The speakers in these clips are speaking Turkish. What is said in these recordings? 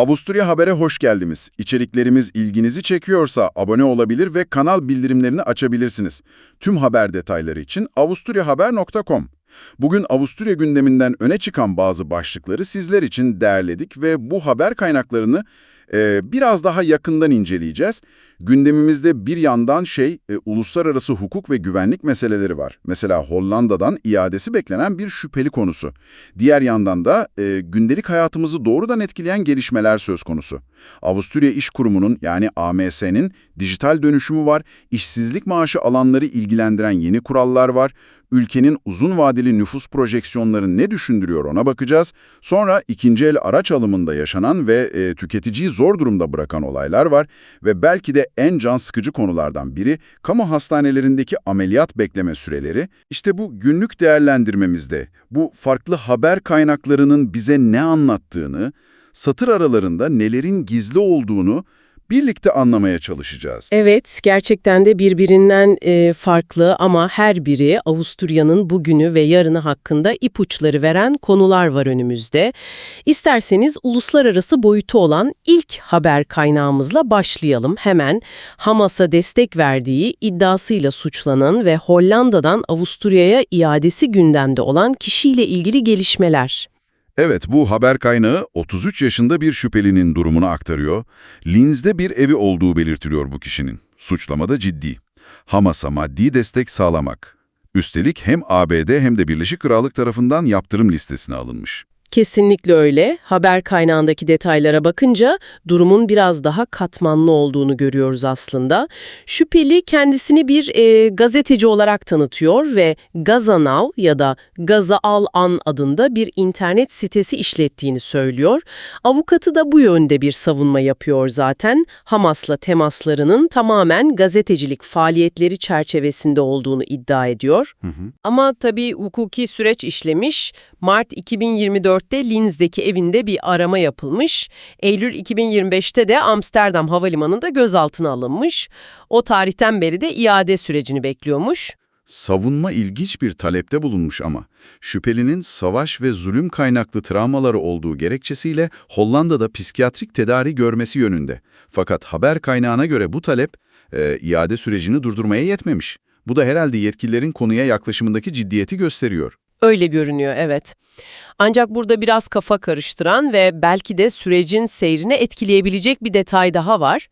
Avusturya Haber'e hoş geldiniz. İçeriklerimiz ilginizi çekiyorsa abone olabilir ve kanal bildirimlerini açabilirsiniz. Tüm haber detayları için avusturyahaber.com. Bugün Avusturya gündeminden öne çıkan bazı başlıkları sizler için derledik ve bu haber kaynaklarını e, biraz daha yakından inceleyeceğiz. Gündemimizde bir yandan şey, e, uluslararası hukuk ve güvenlik meseleleri var. Mesela Hollanda'dan iadesi beklenen bir şüpheli konusu. Diğer yandan da e, gündelik hayatımızı doğrudan etkileyen gelişmeler söz konusu. Avusturya İş Kurumu'nun yani AMS'nin dijital dönüşümü var, işsizlik maaşı alanları ilgilendiren yeni kurallar var, ülkenin uzun vadeli nüfus projeksiyonları ne düşündürüyor ona bakacağız. Sonra ikinci el araç alımında yaşanan ve e, tüketiciyi zor durumda bırakan olaylar var ve belki de en can sıkıcı konulardan biri kamu hastanelerindeki ameliyat bekleme süreleri. İşte bu günlük değerlendirmemizde bu farklı haber kaynaklarının bize ne anlattığını, satır aralarında nelerin gizli olduğunu birlikte anlamaya çalışacağız. Evet, gerçekten de birbirinden e, farklı ama her biri Avusturya'nın bugünü ve yarını hakkında ipuçları veren konular var önümüzde. İsterseniz uluslararası boyutu olan ilk haber kaynağımızla başlayalım. Hemen Hamas'a destek verdiği iddiasıyla suçlanan ve Hollanda'dan Avusturya'ya iadesi gündemde olan kişiyle ilgili gelişmeler. Evet, bu haber kaynağı 33 yaşında bir şüphelinin durumunu aktarıyor. Linz'de bir evi olduğu belirtiliyor bu kişinin. Suçlama da ciddi. Hamas'a maddi destek sağlamak. Üstelik hem ABD hem de Birleşik Krallık tarafından yaptırım listesine alınmış. Kesinlikle öyle. Haber kaynağındaki detaylara bakınca durumun biraz daha katmanlı olduğunu görüyoruz aslında. Şüpheli kendisini bir e, gazeteci olarak tanıtıyor ve Gazanav ya da Gaza Al An adında bir internet sitesi işlettiğini söylüyor. Avukatı da bu yönde bir savunma yapıyor zaten. Hamas'la temaslarının tamamen gazetecilik faaliyetleri çerçevesinde olduğunu iddia ediyor. Ama tabii hukuki süreç işlemiş. Mart 2024'te Linz'deki evinde bir arama yapılmış. Eylül 2025'te de Amsterdam Havalimanı'nda gözaltına alınmış. O tarihten beri de iade sürecini bekliyormuş. Savunma ilginç bir talepte bulunmuş ama şüphelinin savaş ve zulüm kaynaklı travmaları olduğu gerekçesiyle Hollanda'da psikiyatrik tedavi görmesi yönünde. Fakat haber kaynağına göre bu talep e, iade sürecini durdurmaya yetmemiş. Bu da herhalde yetkililerin konuya yaklaşımındaki ciddiyeti gösteriyor. Öyle görünüyor, evet. Ancak burada biraz kafa karıştıran ve belki de sürecin seyrini etkileyebilecek bir detay daha var.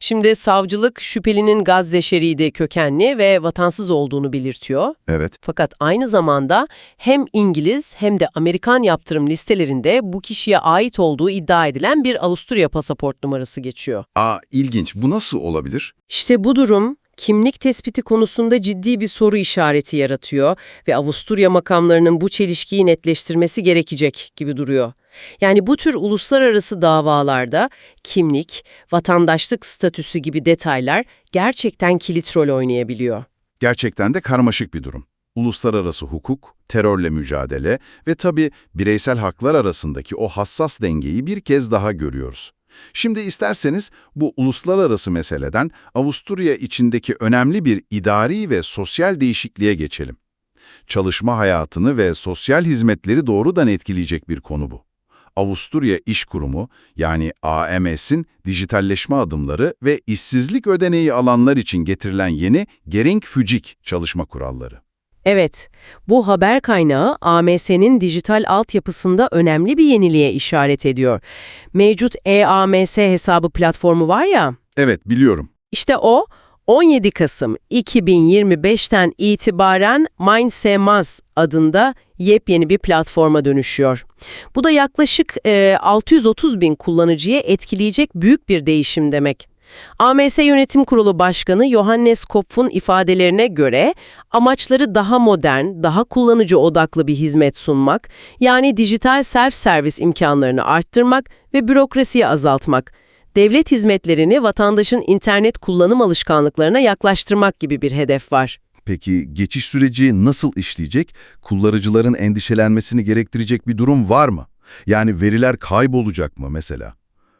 Şimdi savcılık şüphelinin Gazze şeridi kökenli ve vatansız olduğunu belirtiyor. Evet. Fakat aynı zamanda hem İngiliz hem de Amerikan yaptırım listelerinde bu kişiye ait olduğu iddia edilen bir Avusturya pasaport numarası geçiyor. Aa ilginç. Bu nasıl olabilir? İşte bu durum kimlik tespiti konusunda ciddi bir soru işareti yaratıyor ve Avusturya makamlarının bu çelişkiyi netleştirmesi gerekecek gibi duruyor. Yani bu tür uluslararası davalarda kimlik, vatandaşlık statüsü gibi detaylar gerçekten kilit rol oynayabiliyor. Gerçekten de karmaşık bir durum. Uluslararası hukuk, terörle mücadele ve tabii bireysel haklar arasındaki o hassas dengeyi bir kez daha görüyoruz. Şimdi isterseniz bu uluslararası meseleden Avusturya içindeki önemli bir idari ve sosyal değişikliğe geçelim. Çalışma hayatını ve sosyal hizmetleri doğrudan etkileyecek bir konu bu. Avusturya İş Kurumu yani AMS'in dijitalleşme adımları ve işsizlik ödeneği alanlar için getirilen yeni Gering Fücik çalışma kuralları. Evet, bu haber kaynağı AMS'nin dijital altyapısında önemli bir yeniliğe işaret ediyor. Mevcut e-AMS hesabı platformu var ya, Evet biliyorum. işte o 17 Kasım 2025'ten itibaren MindSemaz adında yepyeni bir platforma dönüşüyor. Bu da yaklaşık e, 630 bin kullanıcıya etkileyecek büyük bir değişim demek. AMS Yönetim Kurulu Başkanı Johannes Kopf'un ifadelerine göre amaçları daha modern, daha kullanıcı odaklı bir hizmet sunmak, yani dijital self-servis imkanlarını arttırmak ve bürokrasiyi azaltmak, devlet hizmetlerini vatandaşın internet kullanım alışkanlıklarına yaklaştırmak gibi bir hedef var. Peki geçiş süreci nasıl işleyecek? Kullanıcıların endişelenmesini gerektirecek bir durum var mı? Yani veriler kaybolacak mı mesela?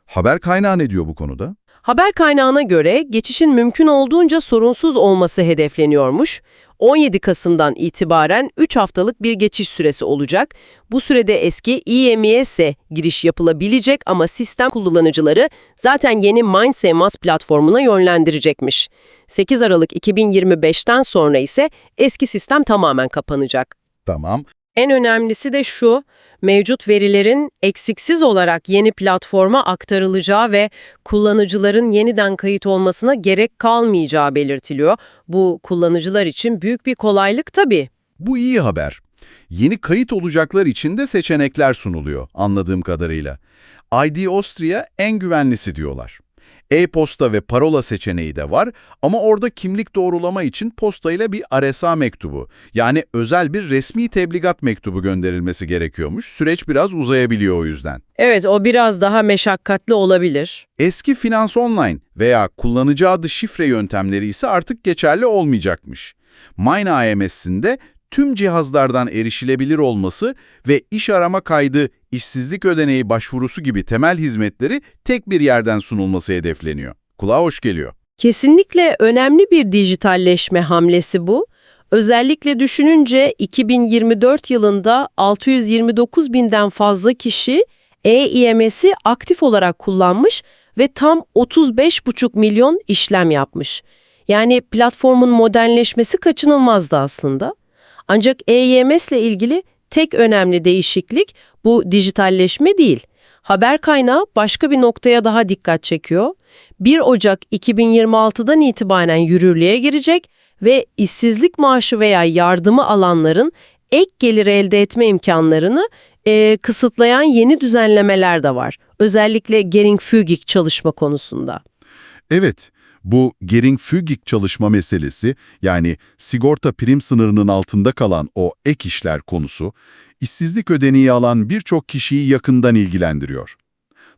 Haber kaynağı ne diyor bu konuda? Haber kaynağına göre geçişin mümkün olduğunca sorunsuz olması hedefleniyormuş. 17 Kasım'dan itibaren 3 haftalık bir geçiş süresi olacak. Bu sürede eski IMS'e giriş yapılabilecek ama sistem kullanıcıları zaten yeni MindSamas platformuna yönlendirecekmiş. 8 Aralık 2025'ten sonra ise eski sistem tamamen kapanacak. Tamam. En önemlisi de şu, mevcut verilerin eksiksiz olarak yeni platforma aktarılacağı ve kullanıcıların yeniden kayıt olmasına gerek kalmayacağı belirtiliyor. Bu kullanıcılar için büyük bir kolaylık tabii. Bu iyi haber. Yeni kayıt olacaklar için de seçenekler sunuluyor anladığım kadarıyla. ID Austria en güvenlisi diyorlar. E-posta ve parola seçeneği de var ama orada kimlik doğrulama için postayla bir RSA mektubu yani özel bir resmi tebligat mektubu gönderilmesi gerekiyormuş. Süreç biraz uzayabiliyor o yüzden. Evet, o biraz daha meşakkatli olabilir. Eski Finans Online veya kullanıcı adı şifre yöntemleri ise artık geçerli olmayacakmış. Mine AMS'inde tüm cihazlardan erişilebilir olması ve iş arama kaydı, işsizlik ödeneği başvurusu gibi temel hizmetleri tek bir yerden sunulması hedefleniyor. Kulağa hoş geliyor. Kesinlikle önemli bir dijitalleşme hamlesi bu. Özellikle düşününce 2024 yılında 629 binden fazla kişi e-IMS'i aktif olarak kullanmış ve tam 35,5 milyon işlem yapmış. Yani platformun modernleşmesi kaçınılmazdı aslında. Ancak e-IMS ile ilgili tek önemli değişiklik bu dijitalleşme değil. Haber kaynağı başka bir noktaya daha dikkat çekiyor. 1 Ocak 2026'dan itibaren yürürlüğe girecek ve işsizlik maaşı veya yardımı alanların ek gelir elde etme imkanlarını e, kısıtlayan yeni düzenlemeler de var. Özellikle Gering-Fügig çalışma konusunda. Evet, bu Gering-Fügig çalışma meselesi yani sigorta prim sınırının altında kalan o ek işler konusu, işsizlik ödeneği alan birçok kişiyi yakından ilgilendiriyor.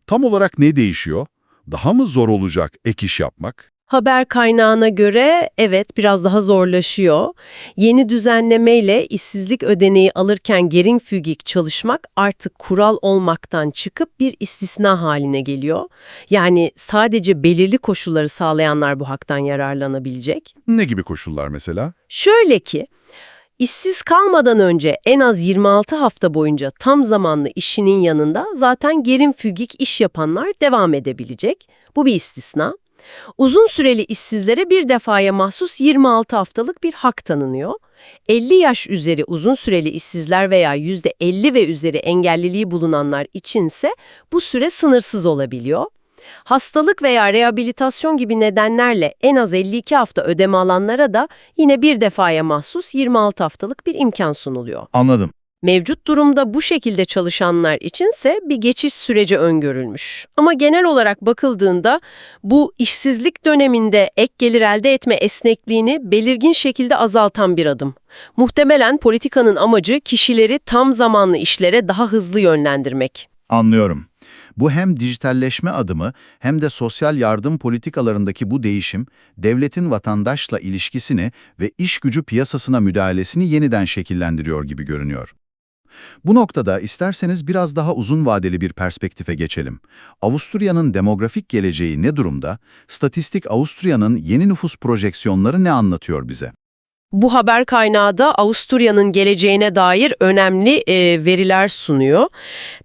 Tam olarak ne değişiyor? Daha mı zor olacak ek iş yapmak? Haber kaynağına göre evet biraz daha zorlaşıyor. Yeni düzenlemeyle işsizlik ödeneği alırken Gering-Fügig çalışmak artık kural olmaktan çıkıp bir istisna haline geliyor. Yani sadece belirli koşulları sağlayanlar bu haktan yararlanabilecek. Ne gibi koşullar mesela? Şöyle ki, işsiz kalmadan önce en az 26 hafta boyunca tam zamanlı işinin yanında zaten Gering-Fügig iş yapanlar devam edebilecek. Bu bir istisna. Uzun süreli işsizlere bir defaya mahsus 26 haftalık bir hak tanınıyor. 50 yaş üzeri uzun süreli işsizler veya %50 ve üzeri engelliliği bulunanlar içinse bu süre sınırsız olabiliyor. Hastalık veya rehabilitasyon gibi nedenlerle en az 52 hafta ödeme alanlara da yine bir defaya mahsus 26 haftalık bir imkan sunuluyor. Anladım. Mevcut durumda bu şekilde çalışanlar içinse bir geçiş süreci öngörülmüş. Ama genel olarak bakıldığında bu işsizlik döneminde ek gelir elde etme esnekliğini belirgin şekilde azaltan bir adım. Muhtemelen politikanın amacı kişileri tam zamanlı işlere daha hızlı yönlendirmek. Anlıyorum. Bu hem dijitalleşme adımı hem de sosyal yardım politikalarındaki bu değişim, devletin vatandaşla ilişkisini ve iş gücü piyasasına müdahalesini yeniden şekillendiriyor gibi görünüyor. Bu noktada isterseniz biraz daha uzun vadeli bir perspektife geçelim. Avusturya'nın demografik geleceği ne durumda? Statistik Avusturya'nın yeni nüfus projeksiyonları ne anlatıyor bize? Bu haber kaynağı da Avusturya'nın geleceğine dair önemli e, veriler sunuyor.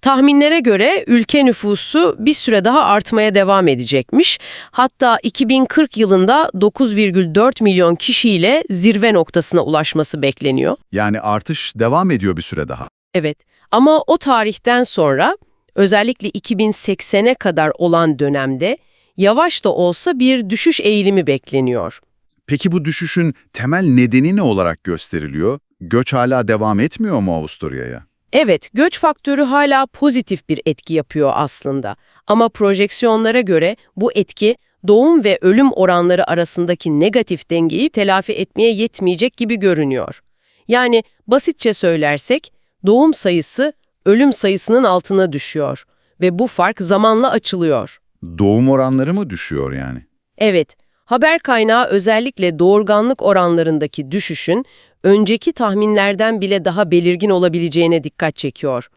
Tahminlere göre ülke nüfusu bir süre daha artmaya devam edecekmiş. Hatta 2040 yılında 9,4 milyon kişiyle zirve noktasına ulaşması bekleniyor. Yani artış devam ediyor bir süre daha. Evet ama o tarihten sonra özellikle 2080'e kadar olan dönemde yavaş da olsa bir düşüş eğilimi bekleniyor. Peki bu düşüşün temel nedeni ne olarak gösteriliyor? Göç hala devam etmiyor mu Avusturya'ya? Evet, göç faktörü hala pozitif bir etki yapıyor aslında. Ama projeksiyonlara göre bu etki doğum ve ölüm oranları arasındaki negatif dengeyi telafi etmeye yetmeyecek gibi görünüyor. Yani basitçe söylersek doğum sayısı ölüm sayısının altına düşüyor ve bu fark zamanla açılıyor. Doğum oranları mı düşüyor yani? Evet, haber kaynağı özellikle doğurganlık oranlarındaki düşüşün önceki tahminlerden bile daha belirgin olabileceğine dikkat çekiyor.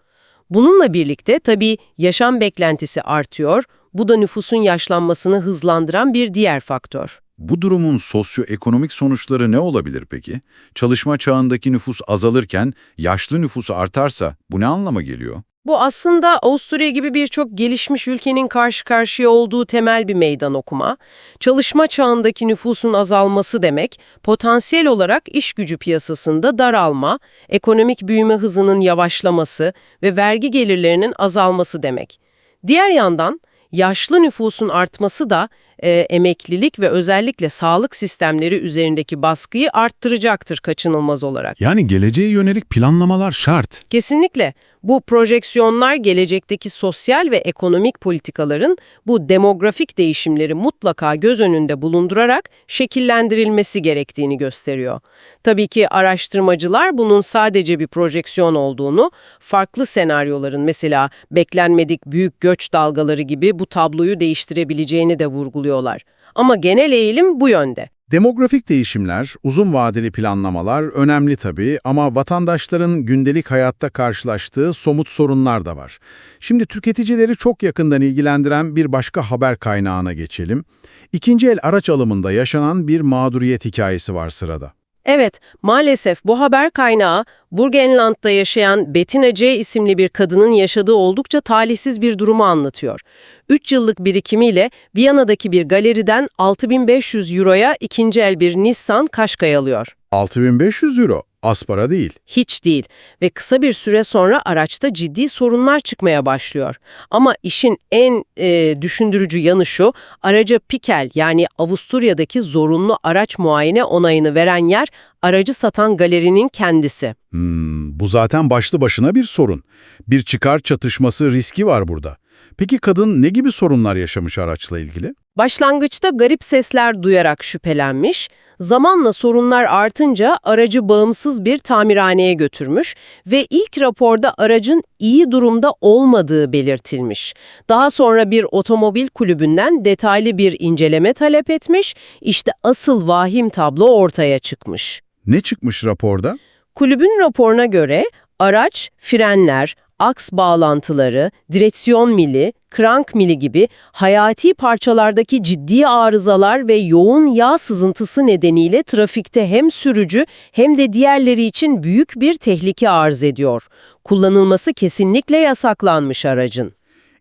Bununla birlikte tabii yaşam beklentisi artıyor, bu da nüfusun yaşlanmasını hızlandıran bir diğer faktör. Bu durumun sosyoekonomik sonuçları ne olabilir peki? Çalışma çağındaki nüfus azalırken yaşlı nüfus artarsa bu ne anlama geliyor? Bu aslında Avusturya gibi birçok gelişmiş ülkenin karşı karşıya olduğu temel bir meydan okuma. Çalışma çağındaki nüfusun azalması demek, potansiyel olarak iş gücü piyasasında daralma, ekonomik büyüme hızının yavaşlaması ve vergi gelirlerinin azalması demek. Diğer yandan yaşlı nüfusun artması da e, emeklilik ve özellikle sağlık sistemleri üzerindeki baskıyı arttıracaktır kaçınılmaz olarak. Yani geleceğe yönelik planlamalar şart. Kesinlikle. Bu projeksiyonlar gelecekteki sosyal ve ekonomik politikaların bu demografik değişimleri mutlaka göz önünde bulundurarak şekillendirilmesi gerektiğini gösteriyor. Tabii ki araştırmacılar bunun sadece bir projeksiyon olduğunu, farklı senaryoların mesela beklenmedik büyük göç dalgaları gibi bu tabloyu değiştirebileceğini de vurguluyorlar. Ama genel eğilim bu yönde. Demografik değişimler, uzun vadeli planlamalar önemli tabii ama vatandaşların gündelik hayatta karşılaştığı somut sorunlar da var. Şimdi tüketicileri çok yakından ilgilendiren bir başka haber kaynağına geçelim. İkinci el araç alımında yaşanan bir mağduriyet hikayesi var sırada. Evet, maalesef bu haber kaynağı Burgenland'da yaşayan Bettina C. isimli bir kadının yaşadığı oldukça talihsiz bir durumu anlatıyor. 3 yıllık birikimiyle Viyana'daki bir galeriden 6500 euroya ikinci el bir Nissan Qashqai alıyor. 6500 euro, az para değil. Hiç değil ve kısa bir süre sonra araçta ciddi sorunlar çıkmaya başlıyor. Ama işin en e, düşündürücü yanı şu, araca Pikel yani Avusturya'daki zorunlu araç muayene onayını veren yer aracı satan galerinin kendisi. Hmm, bu zaten başlı başına bir sorun. Bir çıkar çatışması riski var burada. Peki kadın ne gibi sorunlar yaşamış araçla ilgili? Başlangıçta garip sesler duyarak şüphelenmiş, zamanla sorunlar artınca aracı bağımsız bir tamirhaneye götürmüş ve ilk raporda aracın iyi durumda olmadığı belirtilmiş. Daha sonra bir otomobil kulübünden detaylı bir inceleme talep etmiş, işte asıl vahim tablo ortaya çıkmış. Ne çıkmış raporda? Kulübün raporuna göre araç, frenler, aks bağlantıları, direksiyon mili, krank mili gibi hayati parçalardaki ciddi arızalar ve yoğun yağ sızıntısı nedeniyle trafikte hem sürücü hem de diğerleri için büyük bir tehlike arz ediyor. Kullanılması kesinlikle yasaklanmış aracın.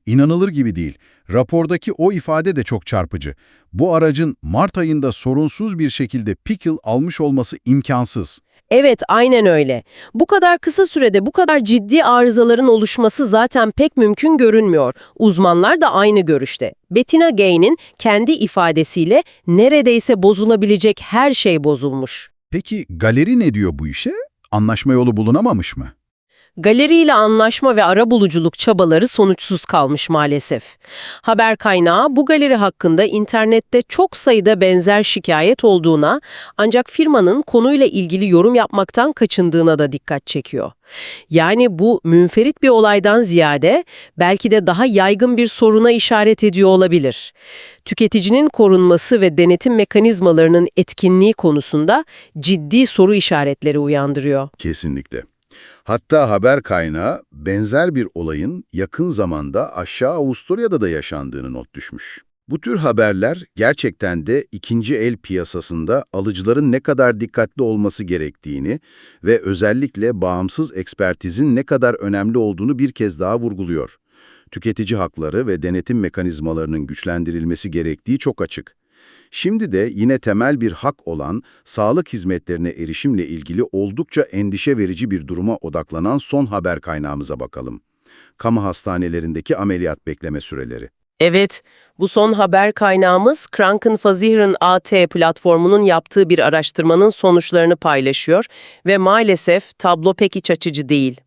İnanılır gibi değil. Rapordaki o ifade de çok çarpıcı. Bu aracın Mart ayında sorunsuz bir şekilde Pickle almış olması imkansız. Evet, aynen öyle. Bu kadar kısa sürede bu kadar ciddi arızaların oluşması zaten pek mümkün görünmüyor. Uzmanlar da aynı görüşte. Bettina Gay'nin kendi ifadesiyle neredeyse bozulabilecek her şey bozulmuş. Peki galeri ne diyor bu işe? Anlaşma yolu bulunamamış mı? Galeriyle anlaşma ve arabuluculuk çabaları sonuçsuz kalmış maalesef. Haber kaynağı bu galeri hakkında internette çok sayıda benzer şikayet olduğuna ancak firmanın konuyla ilgili yorum yapmaktan kaçındığına da dikkat çekiyor. Yani bu münferit bir olaydan ziyade belki de daha yaygın bir soruna işaret ediyor olabilir. Tüketicinin korunması ve denetim mekanizmalarının etkinliği konusunda ciddi soru işaretleri uyandırıyor. Kesinlikle. Hatta haber kaynağı benzer bir olayın yakın zamanda aşağı Avusturya'da da yaşandığını not düşmüş. Bu tür haberler gerçekten de ikinci el piyasasında alıcıların ne kadar dikkatli olması gerektiğini ve özellikle bağımsız ekspertizin ne kadar önemli olduğunu bir kez daha vurguluyor. Tüketici hakları ve denetim mekanizmalarının güçlendirilmesi gerektiği çok açık. Şimdi de yine temel bir hak olan sağlık hizmetlerine erişimle ilgili oldukça endişe verici bir duruma odaklanan son haber kaynağımıza bakalım. Kamu hastanelerindeki ameliyat bekleme süreleri. Evet, bu son haber kaynağımız Krankenversicherung AT platformunun yaptığı bir araştırmanın sonuçlarını paylaşıyor ve maalesef tablo pek iç açıcı değil.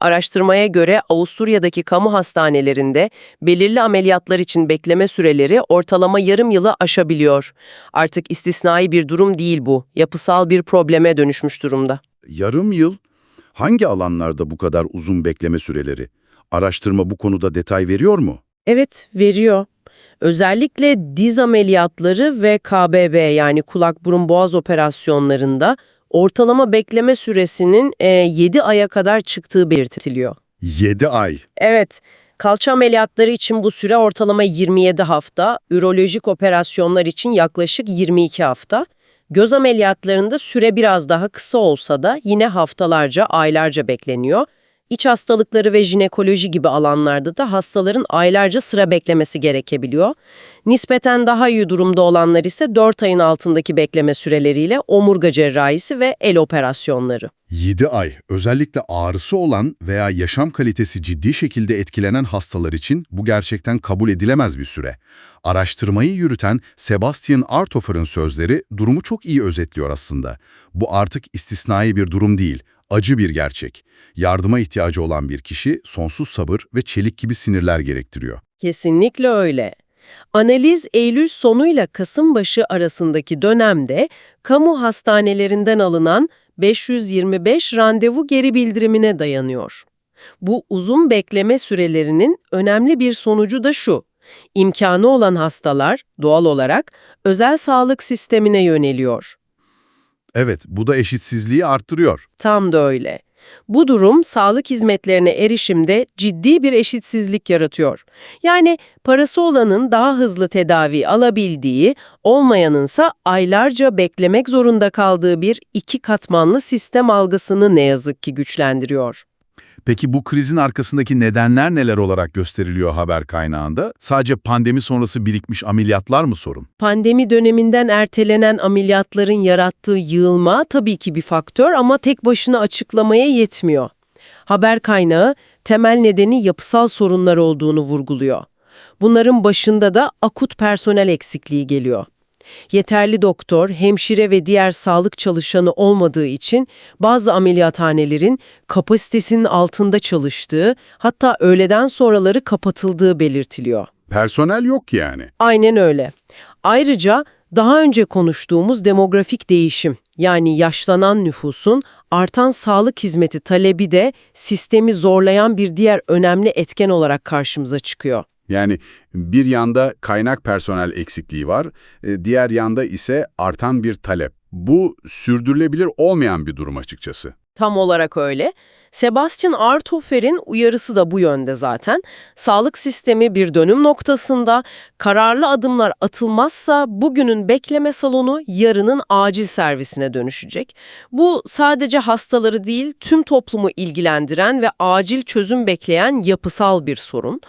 Araştırmaya göre Avusturya'daki kamu hastanelerinde belirli ameliyatlar için bekleme süreleri ortalama yarım yılı aşabiliyor. Artık istisnai bir durum değil bu, yapısal bir probleme dönüşmüş durumda. Yarım yıl? Hangi alanlarda bu kadar uzun bekleme süreleri? Araştırma bu konuda detay veriyor mu? Evet, veriyor. Özellikle diz ameliyatları ve KBB yani kulak burun boğaz operasyonlarında ortalama bekleme süresinin e, 7 aya kadar çıktığı belirtiliyor. 7 ay. Evet, Kalça ameliyatları için bu süre ortalama 27 hafta, ürolojik operasyonlar için yaklaşık 22 hafta. Göz ameliyatlarında süre biraz daha kısa olsa da yine haftalarca, aylarca bekleniyor. İç hastalıkları ve jinekoloji gibi alanlarda da hastaların aylarca sıra beklemesi gerekebiliyor. Nispeten daha iyi durumda olanlar ise 4 ayın altındaki bekleme süreleriyle omurga cerrahisi ve el operasyonları. 7 ay, özellikle ağrısı olan veya yaşam kalitesi ciddi şekilde etkilenen hastalar için bu gerçekten kabul edilemez bir süre. Araştırmayı yürüten Sebastian Arthofer'ın sözleri durumu çok iyi özetliyor aslında. Bu artık istisnai bir durum değil, acı bir gerçek. Yardıma ihtiyacı olan bir kişi sonsuz sabır ve çelik gibi sinirler gerektiriyor. Kesinlikle öyle. Analiz Eylül sonuyla Kasım başı arasındaki dönemde kamu hastanelerinden alınan 525 randevu geri bildirimine dayanıyor. Bu uzun bekleme sürelerinin önemli bir sonucu da şu. İmkanı olan hastalar doğal olarak özel sağlık sistemine yöneliyor. Evet, bu da eşitsizliği arttırıyor. Tam da öyle. Bu durum sağlık hizmetlerine erişimde ciddi bir eşitsizlik yaratıyor. Yani parası olanın daha hızlı tedavi alabildiği, olmayanınsa aylarca beklemek zorunda kaldığı bir iki katmanlı sistem algısını ne yazık ki güçlendiriyor. Peki bu krizin arkasındaki nedenler neler olarak gösteriliyor haber kaynağında? Sadece pandemi sonrası birikmiş ameliyatlar mı sorun? Pandemi döneminden ertelenen ameliyatların yarattığı yığılma tabii ki bir faktör ama tek başına açıklamaya yetmiyor. Haber kaynağı temel nedeni yapısal sorunlar olduğunu vurguluyor. Bunların başında da akut personel eksikliği geliyor. Yeterli doktor, hemşire ve diğer sağlık çalışanı olmadığı için bazı ameliyathanelerin kapasitesinin altında çalıştığı, hatta öğleden sonraları kapatıldığı belirtiliyor. Personel yok yani. Aynen öyle. Ayrıca daha önce konuştuğumuz demografik değişim, yani yaşlanan nüfusun artan sağlık hizmeti talebi de sistemi zorlayan bir diğer önemli etken olarak karşımıza çıkıyor. Yani bir yanda kaynak personel eksikliği var, e, diğer yanda ise artan bir talep. Bu sürdürülebilir olmayan bir durum açıkçası. Tam olarak öyle. Sebastian Arthofer'in uyarısı da bu yönde zaten. Sağlık sistemi bir dönüm noktasında kararlı adımlar atılmazsa bugünün bekleme salonu yarının acil servisine dönüşecek. Bu sadece hastaları değil tüm toplumu ilgilendiren ve acil çözüm bekleyen yapısal bir sorun.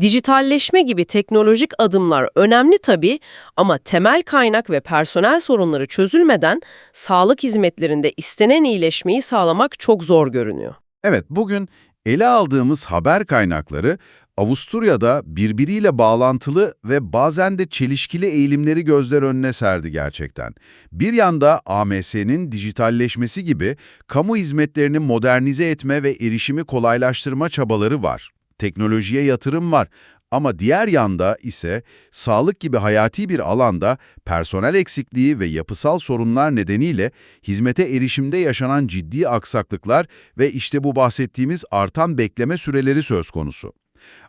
Dijitalleşme gibi teknolojik adımlar önemli tabii ama temel kaynak ve personel sorunları çözülmeden sağlık hizmetlerinde istenen iyileşmeyi sağlamak çok zor görünüyor. Evet, bugün ele aldığımız haber kaynakları Avusturya'da birbiriyle bağlantılı ve bazen de çelişkili eğilimleri gözler önüne serdi gerçekten. Bir yanda AMS'nin dijitalleşmesi gibi kamu hizmetlerini modernize etme ve erişimi kolaylaştırma çabaları var. Teknolojiye yatırım var. Ama diğer yanda ise sağlık gibi hayati bir alanda personel eksikliği ve yapısal sorunlar nedeniyle hizmete erişimde yaşanan ciddi aksaklıklar ve işte bu bahsettiğimiz artan bekleme süreleri söz konusu.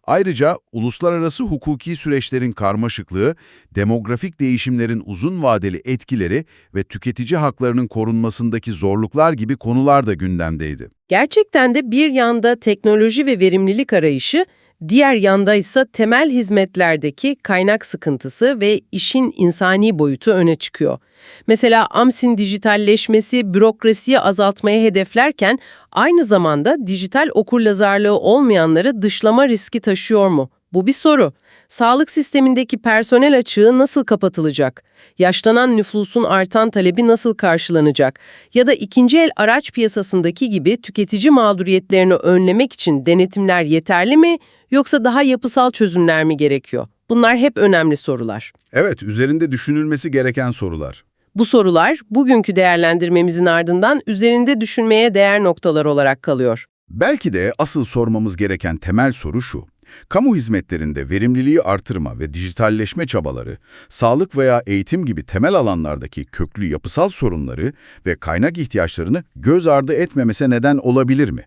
Ayrıca uluslararası hukuki süreçlerin karmaşıklığı, demografik değişimlerin uzun vadeli etkileri ve tüketici haklarının korunmasındaki zorluklar gibi konular da gündemdeydi. Gerçekten de bir yanda teknoloji ve verimlilik arayışı, diğer yanda ise temel hizmetlerdeki kaynak sıkıntısı ve işin insani boyutu öne çıkıyor. Mesela AMS'in dijitalleşmesi bürokrasiyi azaltmaya hedeflerken aynı zamanda dijital okurlazarlığı olmayanları dışlama riski taşıyor mu? Bu bir soru. Sağlık sistemindeki personel açığı nasıl kapatılacak? Yaşlanan nüfusun artan talebi nasıl karşılanacak? Ya da ikinci el araç piyasasındaki gibi tüketici mağduriyetlerini önlemek için denetimler yeterli mi yoksa daha yapısal çözümler mi gerekiyor? Bunlar hep önemli sorular. Evet, üzerinde düşünülmesi gereken sorular. Bu sorular bugünkü değerlendirmemizin ardından üzerinde düşünmeye değer noktalar olarak kalıyor. Belki de asıl sormamız gereken temel soru şu. Kamu hizmetlerinde verimliliği artırma ve dijitalleşme çabaları, sağlık veya eğitim gibi temel alanlardaki köklü yapısal sorunları ve kaynak ihtiyaçlarını göz ardı etmemese neden olabilir mi?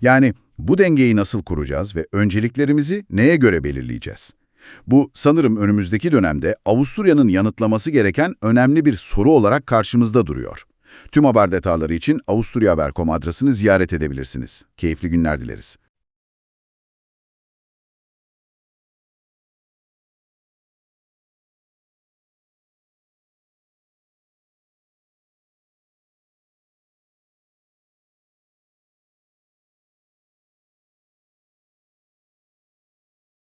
Yani bu dengeyi nasıl kuracağız ve önceliklerimizi neye göre belirleyeceğiz? Bu sanırım önümüzdeki dönemde Avusturya'nın yanıtlaması gereken önemli bir soru olarak karşımızda duruyor. Tüm haber detayları için avusturyahaber.com adresini ziyaret edebilirsiniz. Keyifli günler dileriz.